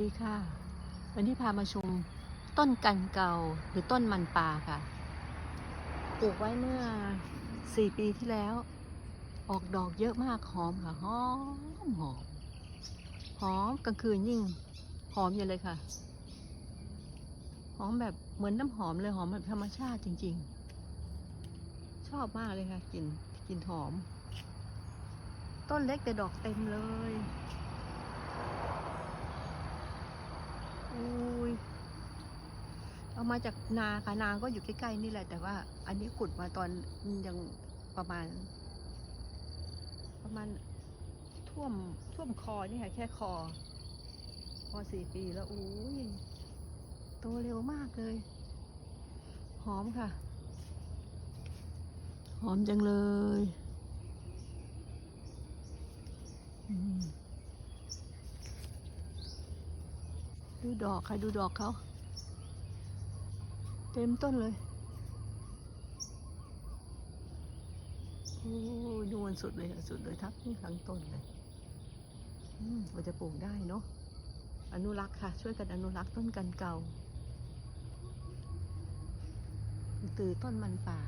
ดีค่ะ วันนี้พามาชมต้นกันเกาหรือต้นมันปลาค่ะ ปลูกไว้เมื่อสี่ปีที่แล้ว ออกดอกเยอะมากหอมค่ะหอมหอมหอมกลางคืนยิ่งหอมอยู่เลยค่ะ หอมแบบเหมือนน้ำหอมเลยหอมแบบธรรมชาติจริง ๆ ชอบมากเลยค่ะกลิ่นกลิ่นหอม ต้นเล็กแต่ดอกเต็มเลย อุ้ย เอา มาจากนาค่ะนาก็อยู่ใกล้ๆนี่แหละ แต่ว่า อันนี้ขุดมาตอนยังประมาณ ประมาณท่วมท่วมคอนี่ค่ะแค่คอ พอสี่ปีแล้วโอ้ยโตเร็วมากเลย หอมค่ะ หอมจังเลยดูดอกค่ะ ดูดอกเขา เต็มต้นเลย โอ้ยดูมันสุดเลยสุดเลยทับนี่ทั้งต้นเลยอืมมันจะปลูกได้เนาะ อนุรักษ์ค่ะ ช่วยกันอนุรักษ์ต้นกันเก่า ตือต้นมันป่า